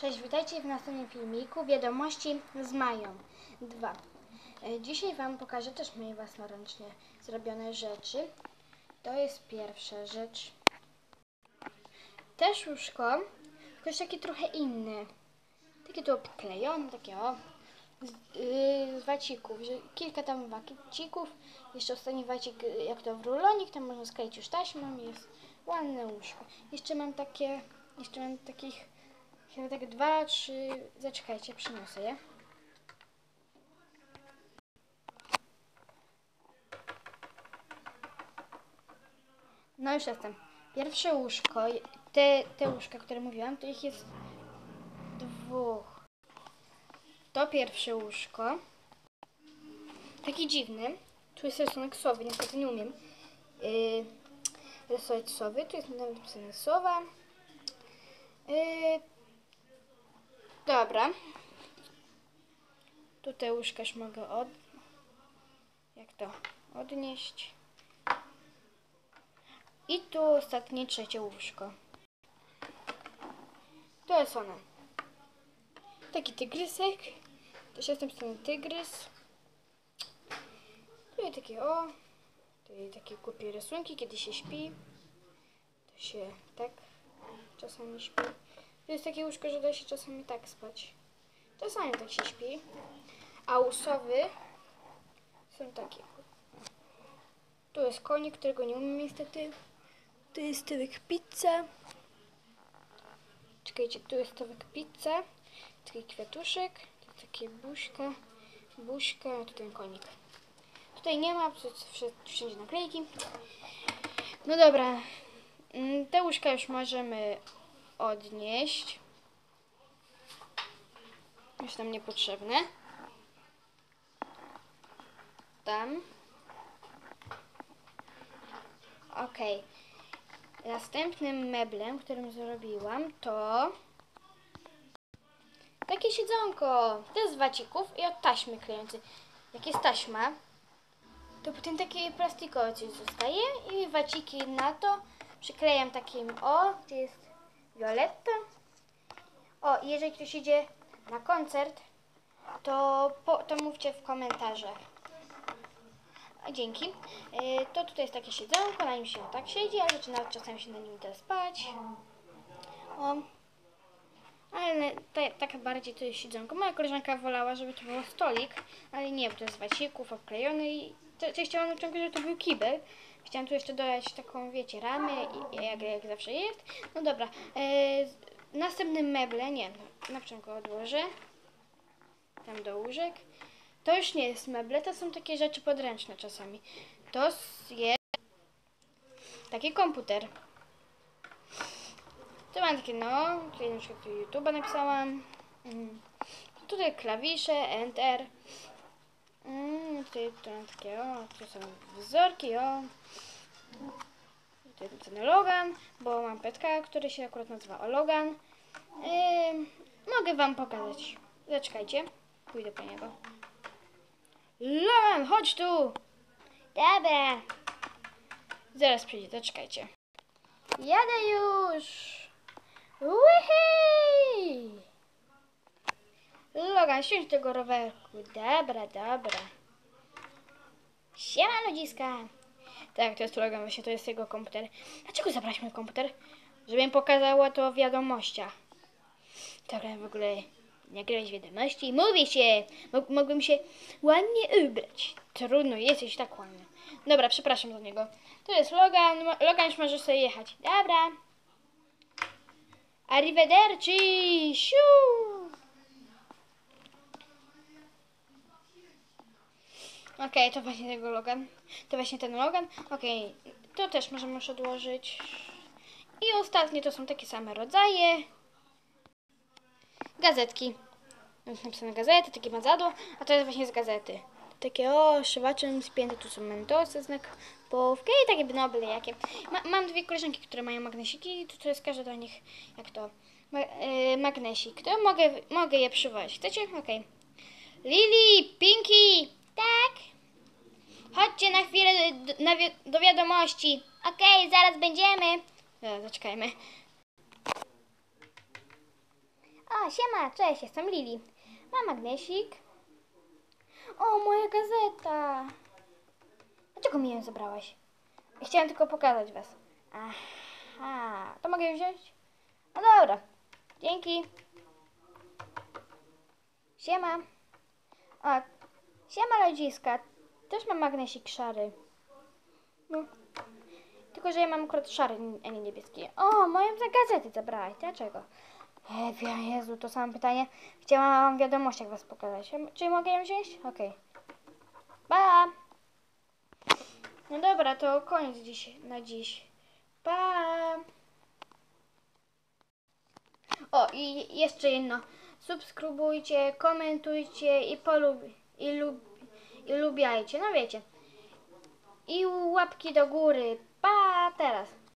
Cześć, witajcie w następnym filmiku Wiadomości z Mają 2. E, Dzisiaj Wam pokażę też moje własnoręcznie zrobione rzeczy. To jest pierwsza rzecz. Też łóżko, tylko jest trochę inne. Takie tu obklejone, takie o, z, yy, z wacików, kilka tam wacików. Jeszcze ostatni wacik, y, jak to w rulonik, tam można skleić już taśmą, jest ładne łóżko. Jeszcze mam takie, jeszcze mam takich Chyba tak dwa, trzy. Zaczekajcie, przyniosę je. No już jestem. Pierwsze łóżko, te, te łóżka, które mówiłam, to ich jest dwóch. To pierwsze łóżko. Taki dziwny. Tu jest rysunek sowy, niestety nie umiem yy, rysować sowy. Tu jest napisane sowa. Yy, Dobra. Tutaj łóżka już mogę od... Jak to? Odnieść. I tu ostatnie, trzecie łóżko. To jest ona. Taki tygrysek. Też jestem strony tygrys. Tutaj takie o. Tutaj takie kupię rysunki, kiedy się śpi. To się tak czasami śpi. Jest takie łóżko, że da się czasami tak spać. Czasami tak się śpi. A u sowy są takie. Tu jest konik, którego nie umiem niestety. Tu jest tyłek pizza. Czekajcie, tu jest tyłek pizza. Taki kwiatuszek. Tu takie buźka. Buźka, a tu ten konik. Tutaj nie ma, wszędzie naklejki. No dobra. Mm, Te łóżka już możemy odnieść. Już nam niepotrzebne. Tam. Ok. Następnym meblem, którym zrobiłam, to takie siedzonko. To jest z wacików i od taśmy klejącej. Jak jest taśma, to potem takie plastikowe coś zostaje i waciki na to przyklejam takim o, gdzie jest Violetta. O, jeżeli ktoś idzie na koncert, to, po, to mówcie w komentarzach. Dzięki. Yy, to tutaj jest takie siedzonko, na nim się tak siedzi, ale zaczyna czasami się na nim da spać. O. Ale te, tak bardziej to jest siedzonko. Moja koleżanka wolała, żeby to był stolik, ale nie, bo to jest z wacików obklejony i to, chciałam naciągnąć, że to był kibel. Chciałam tu jeszcze dodać taką, wiecie, ramę, jak, jak zawsze jest. No dobra. E, następny meble, nie, na początku odłożę. Tam do łóżek. To już nie jest meble, to są takie rzeczy podręczne czasami. To jest taki komputer. Tu mam takie, no, tutaj na przykład YouTube'a napisałam. Mm. Tutaj klawisze, Enter. Mm, tutaj takie, o, tu są wzorki, o. Tutaj napisane Logan, bo mam petka, który się akurat nazywa Logan. Yy, mogę wam pokazać. Zaczekajcie, pójdę po niego. Logan, chodź tu! Dobra. Zaraz przyjdzie, zaczekajcie. Jadę już! Wihej! Logan, siądź tego rowerku. Dobra, dobra. Siema ludziska. Tak, to jest Logan, właśnie to jest jego komputer. Dlaczego zabrać mój komputer? Żebym pokazała to w. Dobra, w ogóle nagrać wiadomości. Mówi się! Mog mogłem się ładnie ubrać. Trudno, jesteś tak ładny. Dobra, przepraszam za niego. To jest Logan. Logan już może sobie jechać. Dobra. Arrivederci! Siu! Okej, okay, to właśnie tego Logan. To właśnie ten Logan. Okej, okay, to też możemy już odłożyć. I ostatnie to są takie same rodzaje. Gazetki. Jest napisane gazety, takie mazadło, a to jest właśnie z gazety. Takie o, szywaczem spięte, tu są mentosy, znak połówki i takie bnobyle jakie. Ma, mam dwie koleżanki, które mają magnesiki, to, to jest każda do nich, jak to, ma, yy, magnesik. To mogę, mogę je przywołać. Chcecie? Okej. Okay. Lili, Pinky, tak? Chodźcie na na, do wiadomości. Okej, okay, zaraz będziemy. Zaraz, zaczekajmy. O, siema, cześć, jestem Lili. Mam magnesik. O, moja gazeta. Dlaczego mi ją zabrałaś? Chciałem tylko pokazać was. Aha, to mogę wziąć? No dobra, dzięki. Siema. A, siema rodziska. Też mam magnesik szary. No. Tylko, że ja mam akurat szary, a nie niebieski. O, moją gazety zabrałaś. Dlaczego? Ewia, Jezu, to samo pytanie. Chciałam w wiadomościach was pokazać. Czy mogę ją wziąć? Okej. Pa! No dobra, to koniec dziś, na dziś. Pa! O, i jeszcze jedno. Subskrybujcie, komentujcie i polub i, lub i lubiajcie. No wiecie. I łapki do góry. Pa teraz.